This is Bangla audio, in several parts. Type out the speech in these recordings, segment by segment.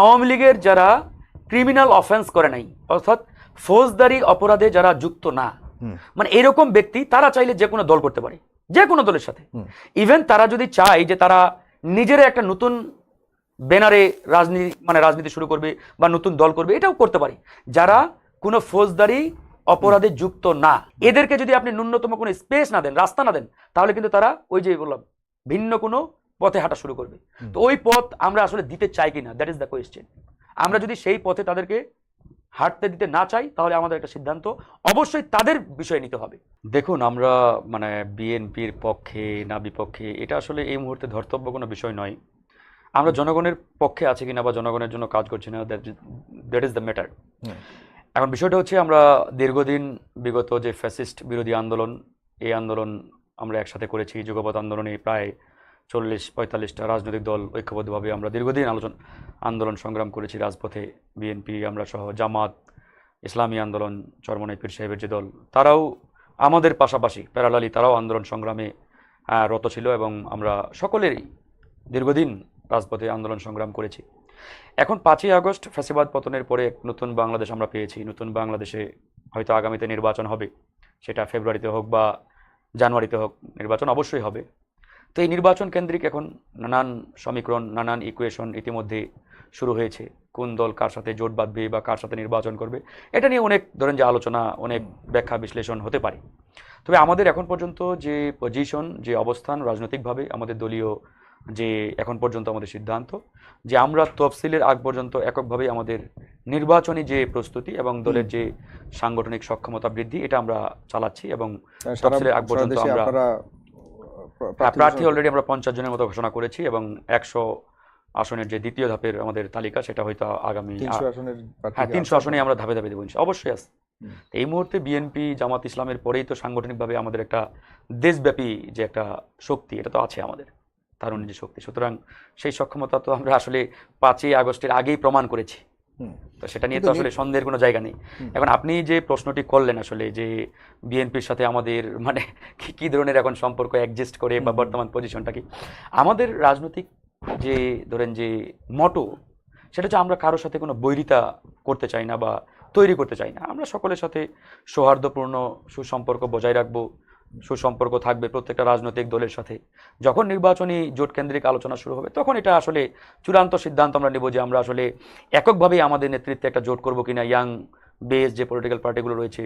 আওয়ামী লীগের যারা ক্রিমিনাল অফেন্স করে নাই অর্থাৎ ফৌজদারি অপরাধে যারা যুক্ত না মানে এরকম ব্যক্তি তারা চাইলে যে কোনো দল করতে পারে যে কোনো দলের সাথে। ইভেন তারা যদি চায় যে তারা নিজেরা একটা নতুন ব্যানারে রাজনীতি মানে রাজনীতি শুরু করবে বা নতুন দল করবে এটাও করতে পারে। যারা কোনো ফৌজদারি অপরাধে যুক্ত না এদেরকে যদি আপনি ন্যূনতম কোনো স্পেস না দেন রাস্তা না দেন তাহলে কিন্তু তারা ওই যে বললাম ভিন্ন কোনো পথে হাঁটা শুরু করবে। তো ওই পথ আমরা আসলে দিতে চাই কিনা দ্যাট ইজ দ্য কোয়েশ্চেন আমরা যদি সেই পথে তাদেরকে হাঁটতে দিতে না চাই তাহলে আমাদের একটা সিদ্ধান্ত অবশ্যই তাদের বিষয় নিতে হবে। দেখুন আমরা মানে বিএনপির পক্ষে না বিপক্ষে এটা আসলে এই মুহূর্তে ধর্তব্য কোনো বিষয় নয়। আমরা জনগণের পক্ষে আছি কিনা বা জনগণের জন্য কাজ করছি না দ্যাট ইজ দ্য ম্যাটার এখন বিষয়টা হচ্ছে আমরা দীর্ঘদিন বিগত যে ফ্যাসিস্ট বিরোধী আন্দোলন এই আন্দোলন আমরা একসাথে করেছি যুগপথ আন্দোলনে প্রায় চল্লিশ পঁয়তাল্লিশটা রাজনৈতিক দল ঐক্যবদ্ধভাবে আমরা দীর্ঘদিন আলোচনা, আন্দোলন সংগ্রাম করেছি রাজপথে। বিএনপি, আমরা সহ জামাত, ইসলামী আন্দোলন, চরমনাই পীর সাহেবের যে দল, তারাও আমাদের পাশাপাশি, প্যারালালি তারাও আন্দোলন সংগ্রামে রত ছিল এবং আমরা সকলেরই দীর্ঘদিন রাজপথে আন্দোলন সংগ্রাম করেছি। এখন পাঁচই আগস্ট, ফ্যাসিবাদ পতনের পরে এক নতুন বাংলাদেশ আমরা পেয়েছি। নতুন বাংলাদেশে হয়তো আগামীতে নির্বাচন হবে। সেটা ফেব্রুয়ারিতে হোক বা জানুয়ারিতে হোক, নির্বাচন অবশ্যই হবে। তো এই নির্বাচন কেন্দ্রিক এখন নানান সমীকরণ নানান ইকুয়েশন ইতিমধ্যে শুরু হয়েছে। কোন দল কার সাথে জোট বাঁধবে বা কার সাথে নির্বাচন করবে এটা নিয়ে অনেক ধরেন যে আলোচনা অনেক ব্যাখ্যা বিশ্লেষণ হতে পারে। তবে আমাদের এখন পর্যন্ত যে পজিশন যে অবস্থান রাজনৈতিকভাবে আমাদের দলীয় যে এখন পর্যন্ত আমাদের সিদ্ধান্ত যে আমরা তফসিলের আগ পর্যন্ত এককভাবে আমাদের নির্বাচনী যে প্রস্তুতি এবং দলের যে সাংগঠনিক সক্ষমতা বৃদ্ধি এটা আমরা চালাচ্ছি এবং তফসিলের আগ পর্যন্ত আমরা- হ্যাঁ, প্রার্থী প্রার্থী অলরেডি আমরা পঞ্চাশ জনের মতো ঘোষণা করেছি এবং একশো আসনের যে দ্বিতীয় ধাপের আমাদের তালিকা সেটা হয়তো আগামী হ্যাঁ তিনশো আসনে আমরা ধাপে ধাপে দেবো অবশ্যই আছে। এই মুহূর্তে বিএনপি জামাত ইসলামের পরেই তো সাংগঠনিকভাবে আমাদের একটা দেশব্যাপী যে একটা শক্তি এটা তো আছে আমাদের তারুণ্যের যে শক্তি। সুতরাং সেই সক্ষমতা তো আমরা আসলে পাঁচই আগস্টের আগেই প্রমাণ করেছি। তো সেটা নিয়ে তো আসলে সন্দেহের কোনো জায়গা নেই। এখন আপনি যে প্রশ্নটি করলেন আসলে যে বিএনপির সাথে আমাদের মানে কি কি ধরনের এখন সম্পর্ক অ্যাডজাস্ট করে বা। বর্তমান পজিশনটা কি? আমাদের রাজনৈতিক যে ধরেন যে মটো সেটা হচ্ছে আমরা কারোর সাথে কোনো বৈরিতা করতে চাই না বা তৈরি করতে চাই না। আমরা সকলের সাথে সৌহার্দ্যপূর্ণ সুসম্পর্ক বজায় রাখব। সুসম্পর্ক থাকবে প্রত্যেকটা রাজনৈতিক দলের সাথে। যখন নির্বাচনী জোট কেন্দ্রিক আলোচনা শুরু হবে তখন এটা আসলে চূড়ান্ত সিদ্ধান্ত আমরা নেব যে আমরা আসলে এককভাবেই আমাদের নেতৃত্বে একটা জোট করব কিনা। ইয়াং বেস যে পলিটিক্যাল পার্টিগুলো রয়েছে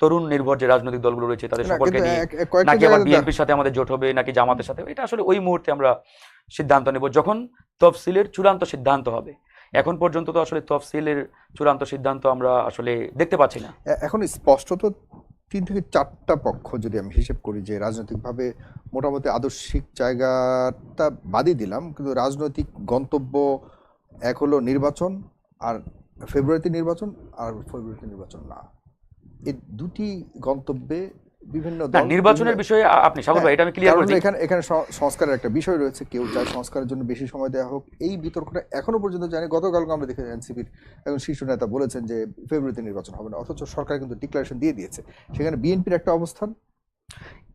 তরুণ নির্ভর যে রাজনৈতিক দলগুলো রয়েছে তাদের সকলকে নিয়ে কয়েকটা নাকি আবার বিএনপির সাথে আমাদের জোট হবে নাকি জামাতের সাথে এটা আসলে ওই মুহূর্তে আমরা সিদ্ধান্ত নেব যখন তফসিলের চূড়ান্ত সিদ্ধান্ত হবে। এখন পর্যন্ত তো আসলে তফসিলের চূড়ান্ত সিদ্ধান্ত আমরা আসলে দেখতে পাচ্ছি না। এখন স্পষ্টত তিন থেকে চারটা পক্ষ যদি আমি হিসেব করি যে রাজনৈতিকভাবে মোটামুটি আদর্শিক জায়গাটা বাদই দিলাম, কিন্তু রাজনৈতিক গন্তব্য এক হলো নির্বাচন আর ফেব্রুয়ারিতে নির্বাচন আর ফেব্রুয়ারিতে নির্বাচন না। এই দুটি গন্তব্যে বিভিন্ন নির্বাচনের বিষয়ে আপনি সাগর ভাই এটা আমি ক্লিয়ার করেছি। এখানে এখানে সংস্কারের একটা বিষয় রয়েছে কেউ চায় সংস্কারের জন্য বেশি সময় দেওয়া হোক। এই বিতর্কটা এখনও পর্যন্ত জানি গতকালকে আমরা দেখে এনসিপির একজন শীর্ষ নেতা বলেছেন যে ফেব্রুয়ারিতে নির্বাচন হবে না অথচ সরকার কিন্তু ডিক্লারেশন দিয়ে দিয়েছে। সেখানে বিএনপির একটা অবস্থান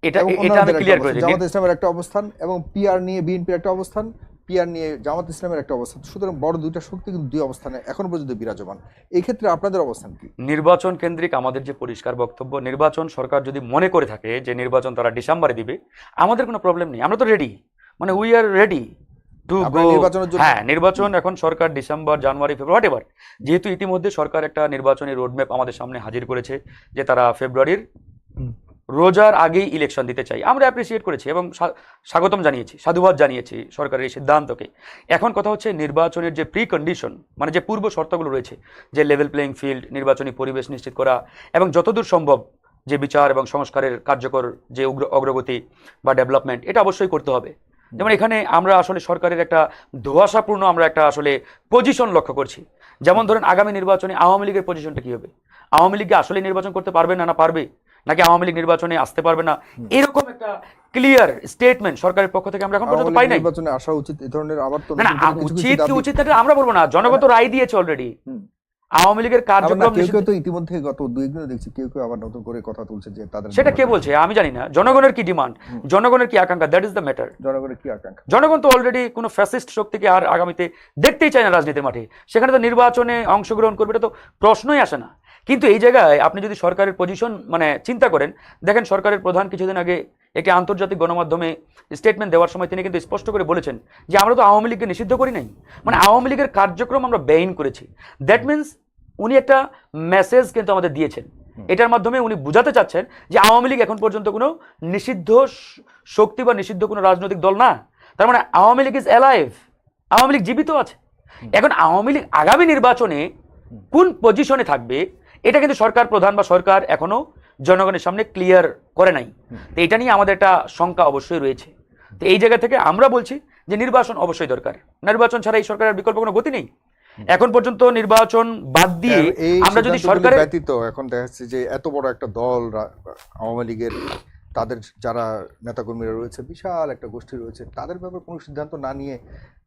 এটা এটা আমি ক্লিয়ার করেছি। জামাত ইসলামের একটা অবস্থান এবং পিআর নিয়ে বিএনপির একটা অবস্থান। পিআর নিয়ে জামাত ইসলামের একটা অবস্থান সুতরাং বড় দুইটা শক্তি কিন্তু দুই অবস্থানে এখনও পর্যন্ত বিরাজমান। এই ক্ষেত্রে আপনাদের অবস্থান কি? নির্বাচন কেন্দ্রিক আমাদের যে পরিষ্কার বক্তব্য নির্বাচন সরকার যদি মনে করে থাকে যে নির্বাচন তারা ডিসেম্বরে দিবে আমাদের কোনো প্রবলেম নেই। আমরা তো রেডি মানে উই আর রেডি টু হ্যাঁ নির্বাচন এখন সরকার ডিসেম্বর জানুয়ারি ফেব্রুয়ারি এবার যেহেতু ইতিমধ্যে সরকার একটা নির্বাচনী রোডম্যাপ আমাদের সামনে হাজির করেছে যে তারা ফেব্রুয়ারির। রোজার আগেই ইলেকশন দিতে চাই। আমরা অ্যাপ্রিসিয়েট করেছি এবং স্বা- স্বাগতম জানিয়েছি, সাধুবাদ জানিয়েছি সরকারের এই সিদ্ধান্তকে। এখন কথা হচ্ছে নির্বাচনের যে প্রি কন্ডিশন মানে যে পূর্ব শর্তগুলো রয়েছে, যে লেভেল প্লেইং ফিল্ড নির্বাচনী পরিবেশ নিশ্চিত করা এবং যতদূর সম্ভব যে বিচার এবং সংস্কারের কার্যকর যে অগ্রগতি বা ডেভেলপমেন্ট এটা অবশ্যই করতে হবে। যেমন এখানে আমরা আসলে সরকারের একটা ধোয়াশাপূর্ণ আমরা একটা আসলে পজিশন লক্ষ্য করছি। যেমন ধরেন আগামী নির্বাচনে আওয়ামী লীগের পজিশনটা কী হবে? আওয়ামী লীগকে আসলে নির্বাচন করতে পারবে না না পারবে? নাকি আওয়ামী লীগ নির্বাচনে আসতে পারবে না? এরকম একটা ক্লিয়ার স্টেটমেন্ট সরকারের পক্ষ থেকে আমরা এখন পর্যন্ত পাই নাই নির্বাচনে আসা উচিত এই ধরনের আবার তো না উচিত কি উচিত এটা আমরা বলব না। জনগত রায় দিয়েছে অলরেডি আওয়ামী লীগের কার্যক্রম কেউ কেউ তো ইতিমধ্যে গত দুই দিনে দেখছি কেউ কেউ আবার নতুন করে কথা তুলছে যে তাদের সেটা কে বলছে? আমি জানি না। জনগণের কি ডিমান্ড জনগণের কি আকাঙ্ক্ষা? দ্যাট ইজ দ্য ম্যাটার জনগণের কি আকাঙ্ক্ষা? জনগণ তো অলরেডি কোনো ফ্যাসিস্ট শক্তিকে আর আগামীতে দেখতেই চায় না রাজনীতির মাঠে। সেখানে তো নির্বাচনে অংশগ্রহণ করবে এটা তো প্রশ্নই আসে না। কিন্তু এই জায়গায় আপনি যদি সরকারের পজিশন মানে চিন্তা করেন দেখেন সরকারের প্রধান কিছুদিন আগে একটি আন্তর্জাতিক গণমাধ্যমে স্টেটমেন্ট দেওয়ার সময় তিনি কিন্তু স্পষ্ট করে বলেছেন যে আমরা তো আওয়ামী লীগকে নিষিদ্ধ করি নাই। মানে আওয়ামী লীগের কার্যক্রম আমরা ব্যয়ন করেছি। দ্যাট মিন্স উনি একটা মেসেজ কিন্তু আমাদের দিয়েছেন। এটার মাধ্যমে উনি বুঝাতে চাচ্ছেন যে আওয়ামী লীগ এখন পর্যন্ত কোনো নিষিদ্ধ শক্তি বা নিষিদ্ধ কোনো রাজনৈতিক দল না। তার মানে Awami League is alive Awami League জীবিত আছে। এখন আওয়ামী লীগ আগামী নির্বাচনে কোন পজিশনে থাকবে? এটা কিন্তু সরকার প্রধান বা সরকার এখনও জনগণের সামনে ক্লিয়ার করে নাই। তো এটা নিয়ে আমাদের একটা শঙ্কা অবশ্যই রয়েছে। তো এই জায়গা থেকে আমরা বলছি যে নির্বাচন অবশ্যই দরকার। নির্বাচন ছাড়া এই সরকারের বিকল্প কোনো গতি নেই। এখন পর্যন্ত নির্বাচন বাদ দিয়ে আমরা যদি সরকার সরকারের ব্যতীত এখন দেখা যাচ্ছে যে এত বড় একটা দল আওয়ামী লীগের তাদের যারা নেতাকর্মীরা রয়েছে বিশাল একটা গোষ্ঠী রয়েছে তাদের ব্যাপারে কোনো সিদ্ধান্ত না নিয়ে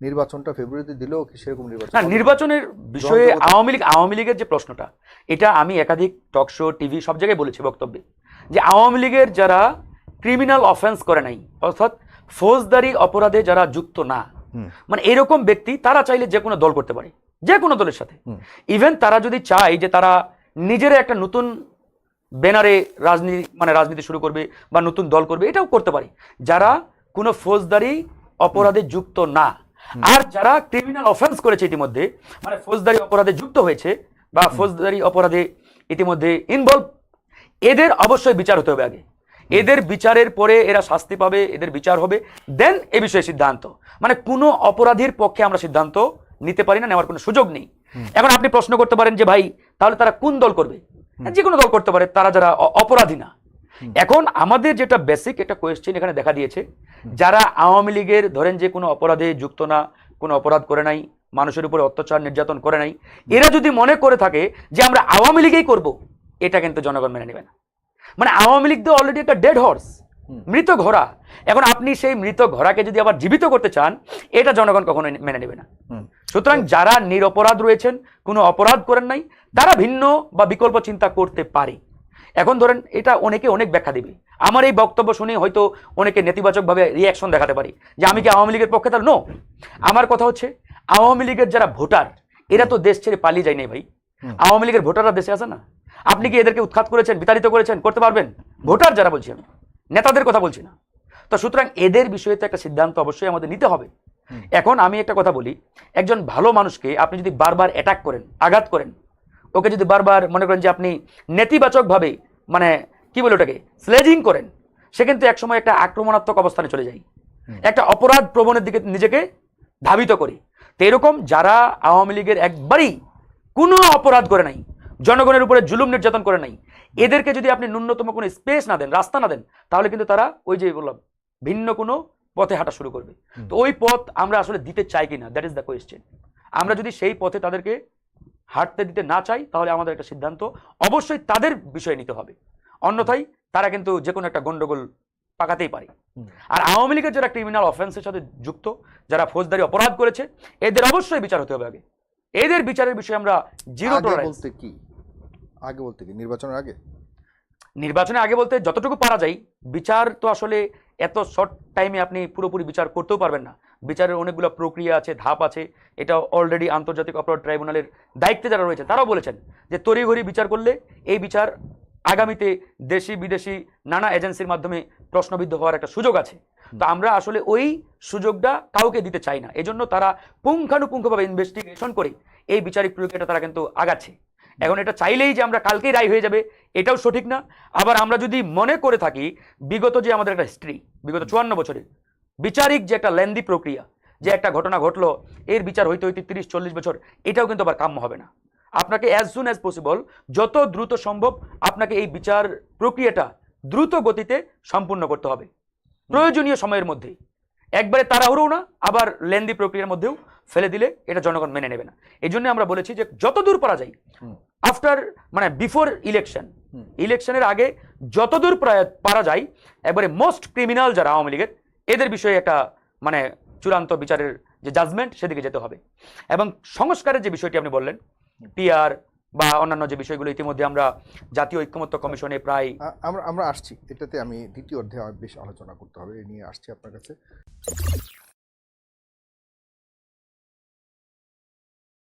নির্বাচনটা ফেব্রুয়ারিতে দিলেও কি সেরকম নির্বাচন না নির্বাচনের বিষয়ে আওয়ামী লীগ আওয়ামী লীগের যে প্রশ্নটা এটা আমি একাধিক টক শো টিভি সব জায়গায় বলেছি বক্তব্যে যে আওয়ামী লীগের যারা ক্রিমিনাল অফেন্স করে নাই অর্থাৎ ফৌজদারি অপরাধে যারা যুক্ত না মানে এরকম ব্যক্তি তারা চাইলে যে কোনো দল করতে পারে যে কোনো দলের সাথে। ইভেন তারা যদি চায় যে তারা নিজেরা একটা নতুন ব্যানারে রাজনীতি মানে রাজনীতি শুরু করবে বা নতুন দল করবে এটাও করতে পারে। যারা কোনো ফৌজদারি অপরাধে যুক্ত না আর যারা ক্রিমিনাল অফেন্স করেছে ইতিমধ্যে মানে ফৌজদারি অপরাধে যুক্ত হয়েছে বা ফৌজদারি অপরাধে ইতিমধ্যে ইনভলভ এদের অবশ্যই বিচার হতে হবে আগে। এদের বিচারের পরে এরা শাস্তি পাবে এদের বিচার হবে দেন এ বিষয়ে সিদ্ধান্ত। মানে কোনো অপরাধীর পক্ষে আমরা সিদ্ধান্ত নিতে পারি না নেওয়ার কোনো সুযোগ নেই। এখন আপনি প্রশ্ন করতে পারেন যে ভাই তাহলে তারা কোন দল করবে? যে কোনো দল করতে পারে তারা যারা অপরাধী না। এখন আমাদের যেটা বেসিক একটা কোয়েশ্চেন এখানে দেখা দিয়েছে যারা আওয়ামী লীগের ধরেন যে কোনো অপরাধে যুক্ত না কোনো অপরাধ করে নাই মানুষের উপরে অত্যাচার নির্যাতন করে নাই এরা যদি মনে করে থাকে যে আমরা আওয়ামী লীগেই করব এটা কিন্তু জনগণ মেনে নেবে না। মানে আওয়ামী লীগ তো অলরেডি একটা ডেড হর্স মৃত ঘোড়া। এখন আপনি সেই মৃত ঘোড়াকে যদি আবার জীবিত করতে চান এটা জনগণ কখনো মেনে নেবে না। সুতরাং যারা নিরপরাধ রয়েছেন কোনো অপরাধ করেন নাই তারা ভিন্ন বা বিকল্প চিন্তা করতে পারে। এখন ধরেন এটা অনেকে অনেক ব্যাখ্যা দেবে। আমার এই বক্তব্য শুনে হয়তো অনেকে নেতিবাচকভাবে রিয়াকশন দেখাতে পারি যে আমি কি আওয়ামী লীগের পক্ষে তার? নো আমার কথা হচ্ছে আওয়ামী লীগের যারা ভোটার এরা তো দেশ ছেড়ে পালিয়ে যায় নাই ভাই। আওয়ামী লীগের ভোটাররা দেশে আছে না? আপনি কি এদেরকে উৎখাত করেছেন বিতাড়িত করেছেন করতে পারবেন? ভোটার যারা বলছি আমি নেতাদের কথা বলছি না। তো সুতরাং এদের বিষয়ে তো একটা সিদ্ধান্ত অবশ্যই আমাদের নিতে হবে। এখন আমি একটা কথা বলি একজন ভালো মানুষকে আপনি যদি বারবার অ্যাটাক করেন আঘাত করেন ওকে যদি বারবার মনে করেন যে আপনি নেতিবাচকভাবে মানে কি বলে ওটাকে স্লেজিং করেন সে কিন্তু একসময় একটা আক্রমণাত্মক অবস্থানে চলে যায়। একটা অপরাধ প্রবণের দিকে নিজেকে ধাবিত করি। তো এরকম যারা আওয়ামী লীগের একবারই কোনো অপরাধ করে নাই জনগণের উপরে জুলুম নির্যাতন করে নাই এদেরকে যদি আপনি ন্যূনতম কোনো স্পেস না দেন রাস্তা না দেন তাহলে কিন্তু তারা ওই যে বললাম ভিন্ন কোনো পথে হাঁটা শুরু করবে। তো ওই পথ আমরা আসলে দিতে চাই কিনা দ্যাট ইজ দ্য কোয়েশ্চেন আমরা যদি সেই পথে তাদেরকে হাঁটতে দিতে না চাই তাহলে আমাদের একটা সিদ্ধান্ত অবশ্যই তাদের বিষয়ে নিতে হবে। অন্যথায় তারা কিন্তু যে কোনো একটা গন্ডগোল পাকাতেই পারে। আর আওয়ামী লীগের যারা ক্রিমিনাল অফেন্সের সাথে যুক্ত যারা ফৌজদারি অপরাধ করেছে এদের অবশ্যই বিচার হতে হবে আগে। এদের বিচারের বিষয়ে আমরা জিরো টলারেন্স বলতে কি? আগে বলতে কি? নির্বাচনের আগে? নির্বাচনে আগে বলতে যতটুকু পারা যায় বিচার তো আসলে এত শর্ট টাইমে আপনি পুরোপুরি বিচার করতেও পারবেন না। বিচারের অনেকগুলো প্রক্রিয়া আছে, ধাপ আছে। এটা অলরেডি আন্তর্জাতিক অপরাধ ট্রাইব্যুনালের দায়িত্বে যারা রয়েছে, তারাও বলেছেন যে তড়িঘড়ি বিচার করলে এই বিচার আগামীতে দেশি, বিদেশি, নানা এজেন্সির মাধ্যমে প্রশ্নবিদ্ধ হওয়ার একটা সুযোগ আছে। তো আমরা আসলে ওই সুযোগটা কাউকে দিতে চাই না। এজন্য তারা পুঙ্খানুপুঙ্খভাবে ইনভেস্টিগেশন করে এই বিচারিক প্রক্রিয়াটা তারা কিন্তু আগাচ্ছে। এখন এটা চাইলেই যে আমরা কালকেই রায় হয়ে যাবে এটাও সঠিক না। আবার আমরা যদি মনে করে থাকি বিগত যে আমাদের একটা হিস্ট্রি বিগত চুয়ান্ন বছরে বিচারিক যে একটা লেন্দি প্রক্রিয়া যে একটা ঘটনা ঘটলো এর বিচার হইতে হইতে তিরিশ চল্লিশ বছর এটাও কিন্তু আবার কাম্য হবে না। আপনাকে অ্যাজ সুন অ্যাজ পসিবল যত দ্রুত সম্ভব আপনাকে এই বিচার প্রক্রিয়াটা দ্রুত গতিতে সম্পূর্ণ করতে হবে। প্রয়োজনীয় সময়ের মধ্যে একবারে তাড়াহুড়ো না আবার লেন্দি প্রক্রিয়ার মধ্যেও ফেলে দিলে এটা জনগণ মেনে নেবে না। এই জন্য আমরা বলেছি যে যত দূর পারা যায় আফটার মানে বিফোর ইলেকশন ইলেকশনের আগে যতদূর পারা যায় একবারে মোস্ট ক্রিমিনাল যারা আওয়ামী লীগের এদের বিষয়ে একটা মানে চূড়ান্ত বিচারের যে জাজমেন্ট সেদিকে যেতে হবে। এবং সংস্কারের যে বিষয়টি আপনি বললেন পিআর বা অন্যান্য যে বিষয়গুলো ইতিমধ্যে আমরা জাতীয় ঐক্যমত্য কমিশনে প্রায় আমরা আমরা আসছি। এটাতে আমি দ্বিতীয় অধ্যায়ে বেশ আলোচনা করতে হবে এ নিয়ে আসছি আপনার কাছে।